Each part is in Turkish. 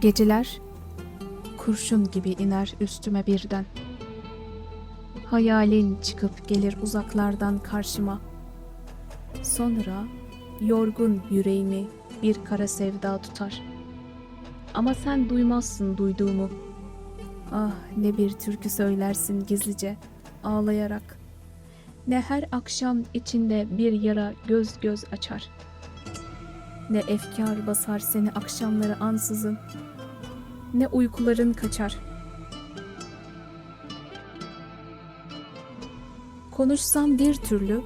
Geceler kurşun gibi iner üstüme birden. Hayalin çıkıp gelir uzaklardan karşıma. Sonra yorgun yüreğimi bir kara sevda tutar. Ama sen duymazsın duyduğumu. Ah ne bir türkü söylersin gizlice, ağlayarak. Ne her akşam içinde bir yara göz göz açar. Ne efkar basar seni akşamları ansızın. Ne uykuların kaçar. Konuşsam bir türlü,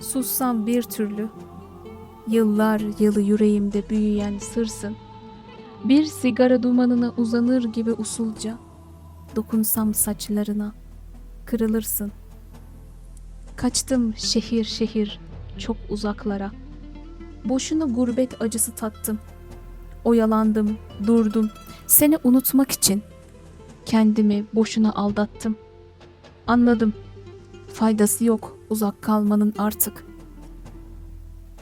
sussam bir türlü. Yıllar yılı yüreğimde büyüyen sırsın. Bir sigara dumanına uzanır gibi usulca. Dokunsam saçlarına, kırılırsın. Kaçtım şehir şehir, çok uzaklara. Boşuna gurbet acısı tattım. Oyalandım, durdum. Seni unutmak için kendimi boşuna aldattım. Anladım. Faydası yok uzak kalmanın artık.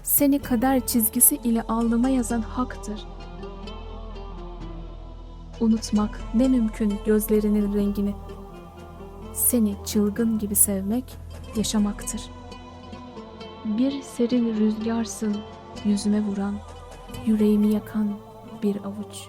Seni kader çizgisi ile alnıma yazan haktır. Unutmak ne mümkün gözlerinin rengini. Seni çılgın gibi sevmek yaşamaktır. Bir serin rüzgarsın yüzüme vuran, yüreğimi yakan bir avuç.